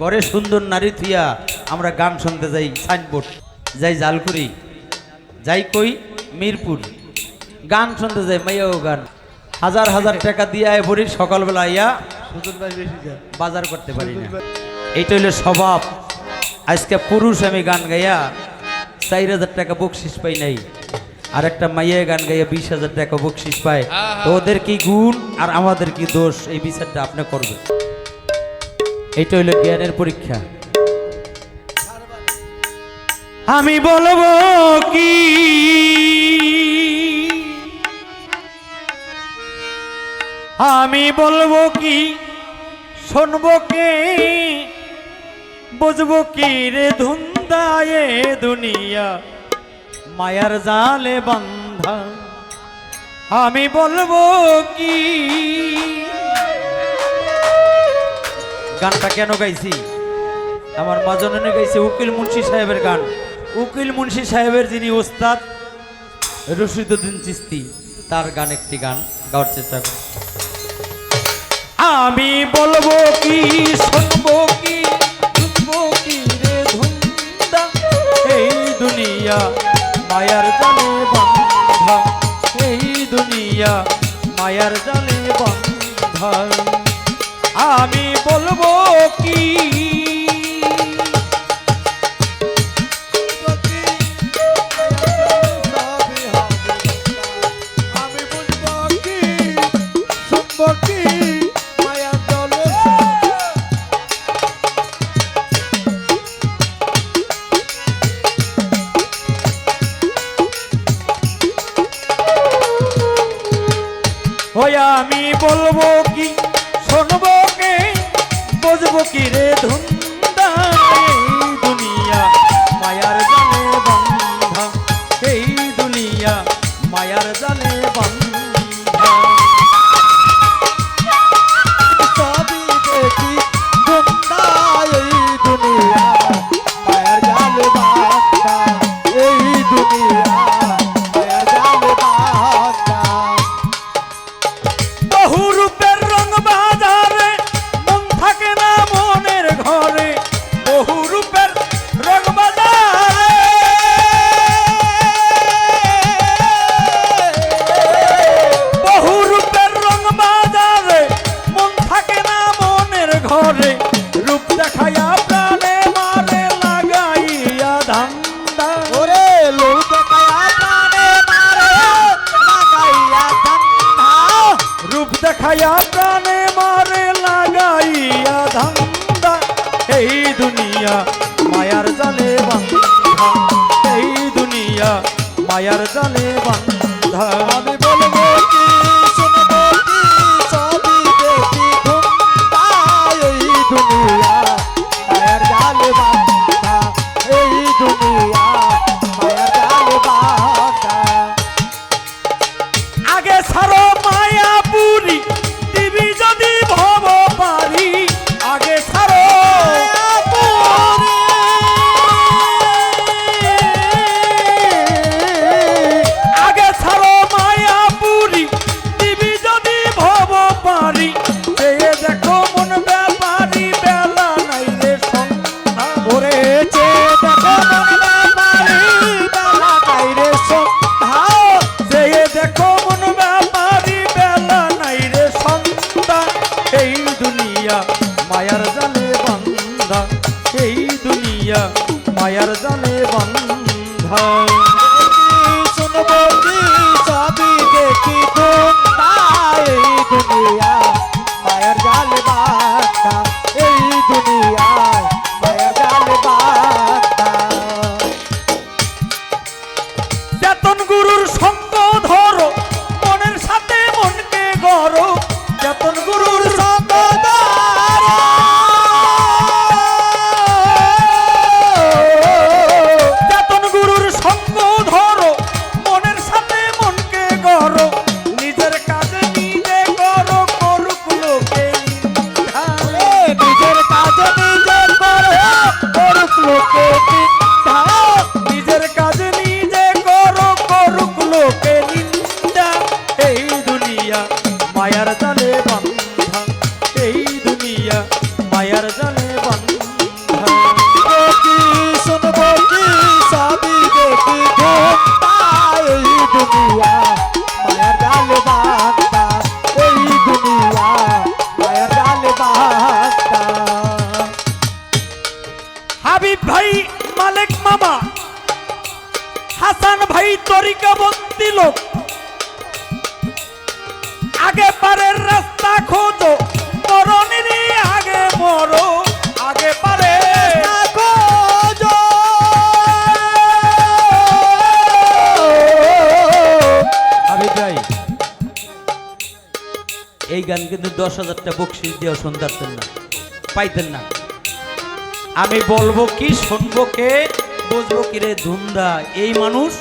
ঘরে সুন্দর নারী থুইয়া আমরা গান শুনতে যাই সাইনবোর্ড যাই জালকুড়ি যাই কই মিরপুর। গান শুনতে যাই মাইয়াও গান। হাজার হাজার টাকা দিয়ে আয় ভরি সকালবেলা আইয়া বাজার করতে পারি না। এইটা হইল স্বভাব। আজকে পুরুষ আমি গান গাইয়া চার হাজার টাকা বকশিস পাই নাই। আর একটা মাইয়া গান গাইয়া বিশ হাজার টাকা বকশিস পায়। তো ওদের কি গুণ আর আমাদের কি দোষ? এই বিচারটা আপনি করবেন। এইটা হইল জ্ঞানের পরীক্ষা। আমি বলব কি? আমি বলব কি? শুনব কে? বুঝব কি রে ধুন্দায়ে দুনিয়া? মায়ার জালে বান্ধা আমি বলব কি? গানটা কেন গাইছি? আমার মাজননে গাইছে উকিল মুন্সি সাহেবের গান। উকিল মুন্সি সাহেবের যিনি ওস্তাদ, রশিদুদ্দিন চিস্তি, তার গান একটি গান, গাওয়ার চেষ্টা করি। আমি বলব কি, শুনব কি শুনব কি রে ধুন্দা? এই দুনিয়া মায়ার জালে বন্ধা এই দুনিয়া মায়ার জালে বন্ধা আমি বলব কি? দুনিয়া মায়ার জালে বান্ধা এই দুনিয়া মায়ার জালে বান্ধা গান কিন্তু দশ হাজারটা বকশিস দিয়েও শুনতে পারতেন না, পাইতেন না। আমি বলব কি শুনব কে, বুঝব কি রে ধুমদা এই মানুষ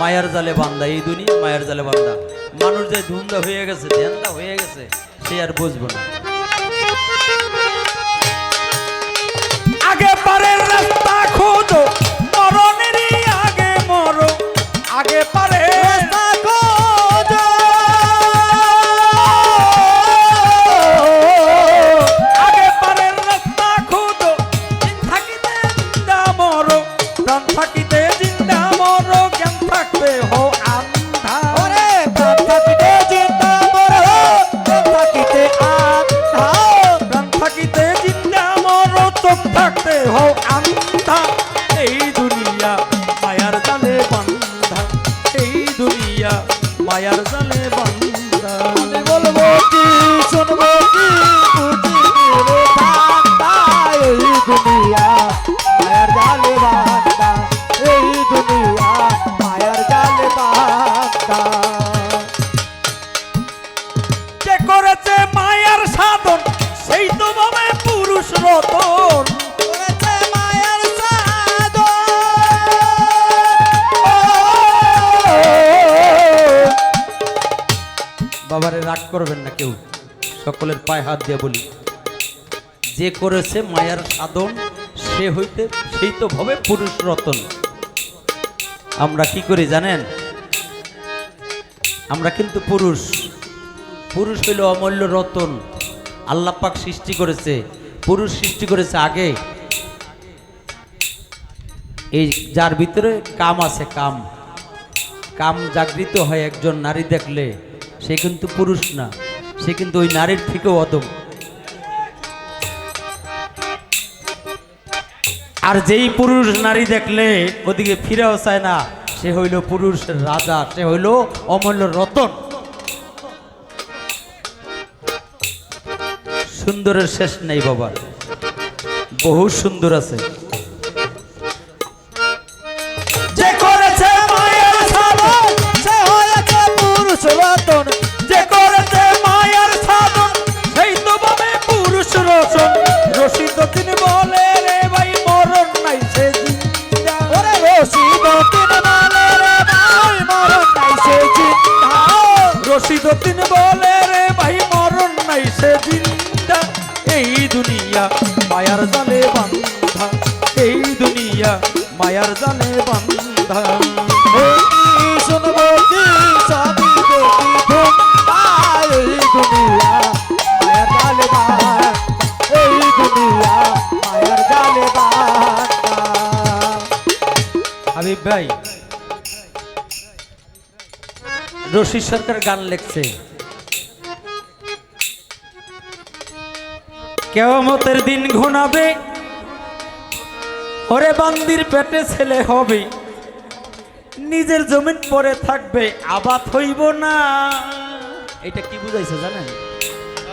মায়ার জালে বান্দা, এই দুনিয়া মায়ার জালে বান্দা। মানুষ যে ধুমদা হয়ে গেছে ধ্যানদা হয়ে গেছে, সে আর বুঝব না। আগে রাস্তা খোঁজো মরণের আগে মরো। আগে পারে আন্ধা এই দুনিয়া মায়ার জালে বান্ধা এই দুনিয়া মায়ার জালে বান্ধা। বলব কি শুনব কি এই দুনিয়া মায়ার জালে বান্দা এই দুনিয়া মায়ার জালে বান্দা যে করেছে মায়ার সাধন সেই তো ভাবে পুরুষ রতন। রাগ করবেন না কেউ। সকলের পায়ে হাত দিয়ে বলি, যে করেছে মায়ার সাধন সে হইতে, সেই তো ভবে পুরুষ রতন। আমরা কি করি জানেন? আমরা কিন্তু পুরুষ। পুরুষ হইল অমূল্য রতন। আল্লাহ পাক সৃষ্টি করেছে। পুরুষ সৃষ্টি করেছে আগে। এই যার ভিতরে কাম আছে, কাম। কাম জাগৃত হয় একজন নারী দেখলে। সে কিন্তু পুরুষ না, সে কিন্তু ওই নারীর থেকেও অদম আর যেই পুরুষ নারী দেখলে ওদিকে ফিরেও চায় না, সে হইল পুরুষের রাজা, সে হইল অমূল্য রতন। সুন্দরের শেষ নেই বাবা বহু সুন্দর আছে। পুরুষ ভাই। রশিদ সরকার গান লিখছে। কেয়ামতের দিন ঘনাবে ওরে বান্দির পেটে ছেলে হবে। নিজের জমিন পরে থাকবে, আবাদ হইব না। এটা কি বুঝাইছে জানেন?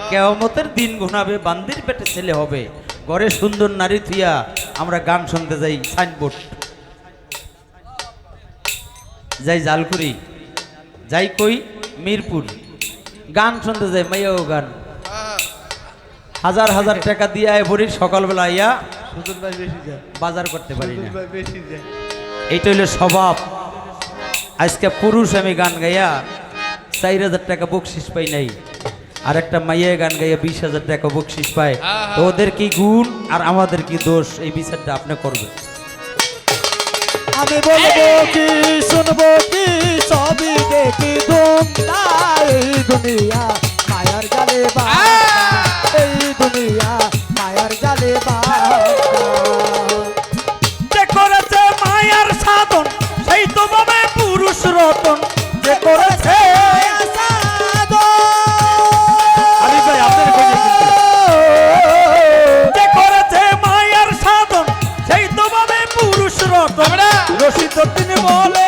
কেয়ামতের দিন ঘনাবে বান্দির পেটে ছেলে হবে। ঘরে সুন্দর নারী থুইয়া আমরা গান শুনতে যাই, সাইনবোর্ড। যাই জালকুড়ি যাই কই মিরপুর। গান শুনতে যাই মাইয়াও গান। হাজার হাজার টাকা দিয়ে আয় ভরি সকালবেলা আইয়া বাজার করতে পারি না। এইটা হইল স্বভাব। আজকে পুরুষ আমি গান গাইয়া চার হাজার টাকা বকশিস পাই নাই। আর একটা মাইয়া গান গাইয়া বিশ হাজার টাকা বকশিস পায়। তো ওদের কি গুণ আর আমাদের কি দোষ? এই বিচারটা আপনি করবেন। আমি বলব কি শুনব কি সবই দেখি এই দুনিয়া মায়ার জালে বাঁধা। এই দুনিয়া মায়ার জালে বাঁধা। যে করেছে মায়ার সাধন সেই তো পুরুষ রতন। যে করেছে আরিফ রশিদ তিনি বল